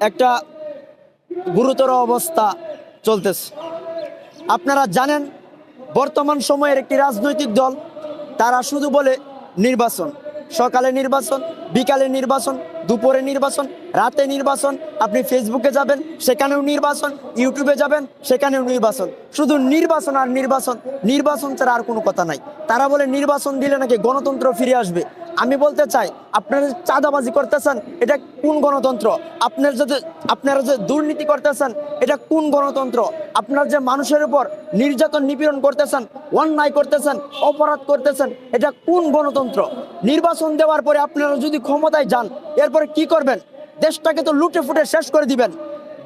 একটা গুরুতর অবস্থা চলতেছে। আপনারা জানেন, বর্তমান সময়ের একটি রাজনৈতিক দল, তারা শুধু বলে নির্বাচন, সকালে নির্বাচন, বিকালে নির্বাচন, দুপুরে নির্বাচন, রাতে নির্বাচন, আপনি ফেসবুকে যাবেন, সেখানেও নির্বাচন ইউটিউবে যাবেন, সেখানেও নির্বাচন। শুধু নির্বাচন আর নির্বাচন নির্বাচন ছাড়া আর কোনো কথা নাই। তারা বলে নির্বাচন দিলে নাকি গণতন্ত্র ফিরে আসবে। আমি বলতে চাই, আপনারা চাঁদাবাজি করতেছেন, এটা কোন গণতন্ত্র? আপনার যে আপনারা যে দুর্নীতি করতেছেন, এটা কোন গণতন্ত্র? আপনারা যে মানুষের উপর নির্যাতন নিপীড়ন করতেছেন, অন্যায় করতেছেন, অপরাধ করতেছেন, এটা কোন গণতন্ত্র? নির্বাচন দেওয়ার পরে আপনারা যদি ক্ষমতায় যান, এরপরে কি করবেন? দেশটাকে তো লুটে ফুটে শেষ করে দিবেন।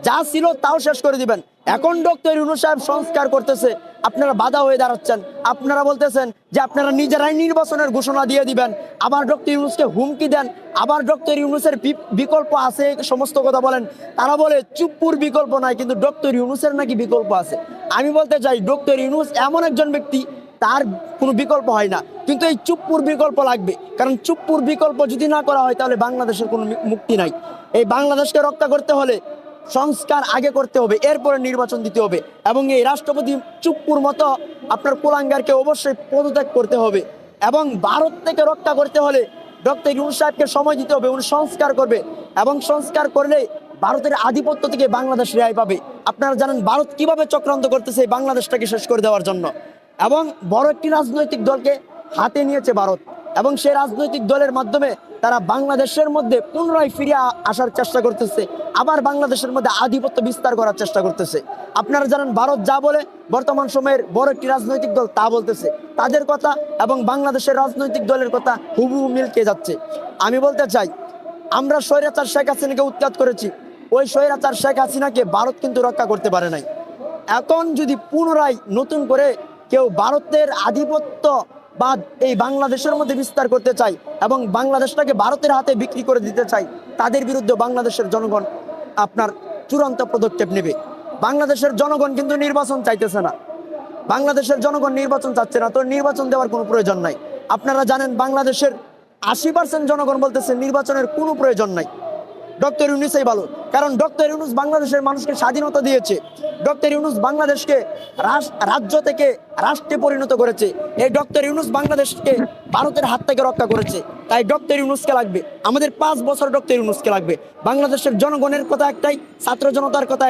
যা ছিল তাও শেষ করে দিবেন। এখন ডক্টর ইউনু সাহেব সংস্কার করতেছে আপনারা বাধা হয়ে দাঁড়াচ্ছেন। আপনারা বলতেছেন যে আপনারা নিজেরাই নির্বাচনের ঘোষণা দিয়ে দিবেন। আবার ডক্টর ইউনুসকে হুমকি দেন। আবার ডক্টর ইউনুসের বিকল্প আছে সমস্ত কথা বলেন। তারা বলে, চুপ্পুর বিকল্প নাই, কিন্তু ডক্টর ইউনুসের নাকি বিকল্প আছে? আমি বলতে চাই, ডক্টর ইউনুস এমন একজন ব্যক্তি, তার কোনো বিকল্প হয় না। কিন্তু এই চুপ্পুর বিকল্প লাগবে। কারণ চুপ্পুর বিকল্প যদি না করা হয়, তাহলে বাংলাদেশের কোনো মুক্তি নাই। এই বাংলাদেশকে রক্ষা করতে হলে সংস্কার আগে করতে হবে, এরপরে নির্বাচন দিতে হবে। এবং এই রাষ্ট্রপতি চুপ্পুর মতো আপনার কোলাঙ্গারকে অবশ্যই পদত্যাগ করতে হবে। এবং ভারত থেকে রক্ষা করতে হলে ডক্টর ইউনুস সাহেবকে সময় দিতে হবে, উনি সংস্কার করবে। এবং সংস্কার করলে ভারতের আধিপত্য থেকে বাংলাদেশ রেহাই পাবে। আপনারা জানেন ভারত কীভাবে চক্রান্ত করতেছে বাংলাদেশটাকে শেষ করে দেওয়ার জন্য। এবং বড় একটি রাজনৈতিক দলকে হাতে নিয়েছে ভারত। এবং সেই রাজনৈতিক দলের মাধ্যমে তারা বাংলাদেশের মধ্যে পুনরায় ফিরে আসার চেষ্টা করতেছে। আবার বাংলাদেশের মধ্যে আধিপত্য বিস্তার করার চেষ্টা করতেছে। আপনারা জানেন, ভারত যা বলে, বর্তমান সময়ের বড় একটি রাজনৈতিক দল তা বলতেছে। তাদের কথা এবং বাংলাদেশের রাজনৈতিক দলের কথা হুবহু মিলকে যাচ্ছে। আমি বলতে চাই, আমরা স্বৈরাচার শেখ হাসিনাকে উৎখাত করেছি। ওই স্বৈরাচার শেখ হাসিনাকে ভারত কিন্তু রক্ষা করতে পারে নাই। এখন যদি পুনরায় নতুন করে কেউ ভারতের আধিপত্য বা এই বাংলাদেশের মধ্যে বিস্তার করতে চাই এবং বাংলাদেশটাকে ভারতের হাতে বিক্রি করে দিতে চাই, তাদের বিরুদ্ধে বাংলাদেশের জনগণ আপনার চূড়ান্ত পদক্ষেপ নেবে। বাংলাদেশের জনগণ কিন্তু নির্বাচন চাইতেছে না। বাংলাদেশের জনগণ নির্বাচন চাচ্ছে না, তো নির্বাচন দেওয়ার কোনো প্রয়োজন নাই। আপনারা জানেন বাংলাদেশের আশি পার্সেন্ট জনগণ বলতেছে নির্বাচনের কোনো প্রয়োজন নাই। ডক্টর ইউনুসই ভালো, কারণ ডক্টর ইউনুস বাংলাদেশের মানুষকে স্বাধীনতা দিয়েছে। ডক্টর ইউনুস বাংলাদেশকে রাজ্য থেকে রাষ্ট্রে পরিণত করেছে। এই ডক্টর ইউনুস বাংলাদেশকে ভারতের হাত থেকে রক্ষা করেছে। তাই ডক্টর ইউনুসকে লাগবে। আমাদের পাঁচ বছর ডক্টর ইউনুসকে লাগবে। বাংলাদেশের জনগণের কথা একটাই, ছাত্র জনতার কথা